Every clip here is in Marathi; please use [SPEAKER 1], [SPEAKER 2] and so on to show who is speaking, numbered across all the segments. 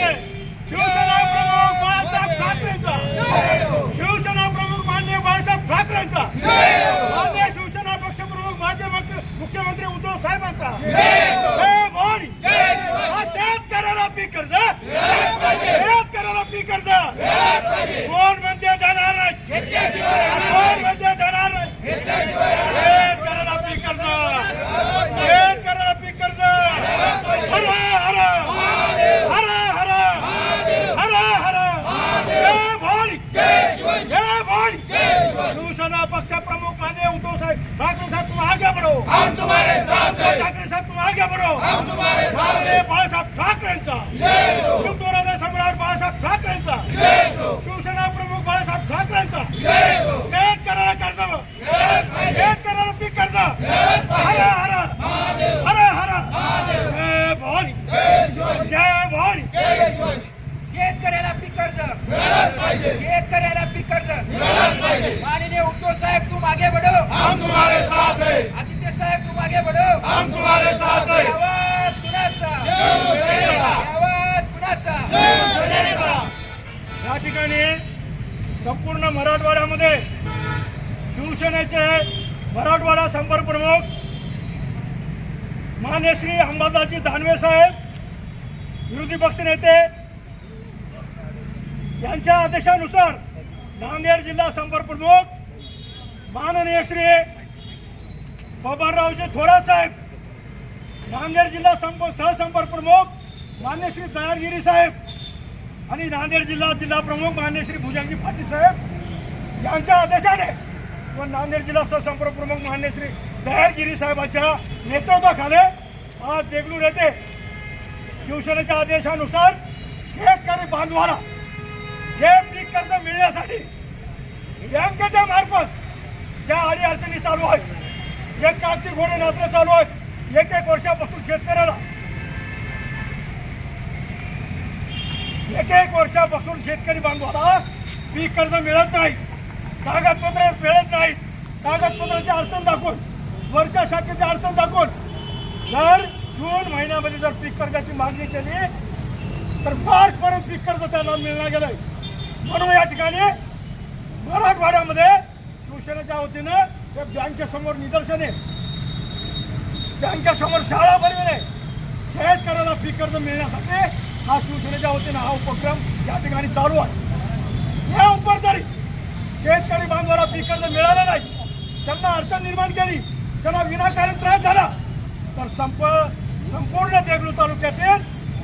[SPEAKER 1] Yeah. शिवसेना पक्ष प्रमुख माननीय उद्धव साहेब ठाकरे साहेब तुम आगे बढ़ो.
[SPEAKER 2] हम तुम्हारे साथ हैं.
[SPEAKER 1] ठाकरे साहेब तुम आगे बढ़ो.
[SPEAKER 2] हम तुम्हारे साथ
[SPEAKER 1] माननीय बाळासाहेब ठाकरेंचा
[SPEAKER 2] जय हो
[SPEAKER 1] हिंदुराजा सम्राट बाळासाहेब ठाकरेंचा
[SPEAKER 2] जय हो
[SPEAKER 1] शिवसेना प्रमुख बाळासाहेब ठाकरेंचा
[SPEAKER 2] जय हो
[SPEAKER 1] शेतकऱ्याला कर्ज शेतकऱ्याला पीक कर्ज हर हर हर हर जय भवानी जय भवानी
[SPEAKER 3] शेतकऱ्याला पीक कर्ज
[SPEAKER 2] मिळालंच पाहिजे
[SPEAKER 3] शेतकऱ्याला पीक कर्ज
[SPEAKER 2] मिळालंच पाहिजे
[SPEAKER 3] माननीय उद्धव साहेब तुम आगे बढ़ो
[SPEAKER 2] हम तुम्हारे साथ हैं
[SPEAKER 3] आदित्य साहेब तुम आगे बढ़ो
[SPEAKER 2] हम तुम्हारे साथ हैं.
[SPEAKER 1] या ठिकाणी संपूर्ण मराठवाड्यामध्ये शिवसेनेचे मराठवाडा संपर्क प्रमुख मान्य श्री अंबादासजी दानवे साहेब विरोधी पक्ष नेते यांच्या आदेशानुसार नांदेड जिल्हा संपर्क प्रमुख माननीय श्री बबनरावजी थोरात साहेब नांदेड जिल्हा संप सहसंपर्क प्रमुख मान्य श्री दयागिरी साहेब आणि नांदेड जिल्हा जिल्हा प्रमुख मान्य श्री भुजंगी पाटील साहेब यांच्या आदेशाने व नांदेड जिल्हा सहसंपर्क प्रमुख मान्य श्री दयागिरी साहेबांच्या नेतृत्वाखाली आज देगलूर येथे शिवसेनेच्या आदेशानुसार शेतकरी बांधवाला जे पीक कर्ज मिळण्यासाठी बँकेच्या मार्फत ज्या अडी अडचणी चालू आहेत जे कागदी घोडे नात्र चालू आहेत एक एक वर्षापासून शेतकऱ्याला. एक एक वर्षापासून शेतकरी बांधवाला पीक कर्ज मिळत नाही. कागदपत्र मिळत नाही. कागदपत्राची अडचण दाखवून वरच्या शाखेची अडचण दाखवून जर जून महिन्यामध्ये जर पीक कर्जाची मागणी केली तर मार्च पर्यंत पीक कर्ज त्यांना मिळणार गेलंय. म्हणून या ठिकाणी मराठवाड्यामध्ये शिवसेनेच्या वतीनं त्या बँकेसमोर निदर्शने बँकेसमोर शाळा भरविणे शेतकऱ्याला पीक कर्ज मिळण्यासाठी हा शिवसेनेच्या वतीनं हा उपक्रम या ठिकाणी चालू आहे. या उपर शेतकरी बांधवाला पीक कर्ज मिळालं नाही. त्यांना अडचण निर्माण केली. त्यांना विनाकारण त्रास झाला. तर संप संपूर्ण देगलू तालुक्यातील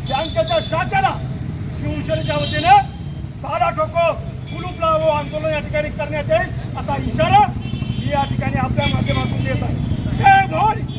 [SPEAKER 1] बँकेच्या शाखेला शिवसेनेच्या वतीनं ताला ठोको कुलूप लावो आंदोलन या ठिकाणी करण्यात येईल असा इशारा मी या ठिकाणी आपल्या माध्यमातून देत आहे. जय भवानी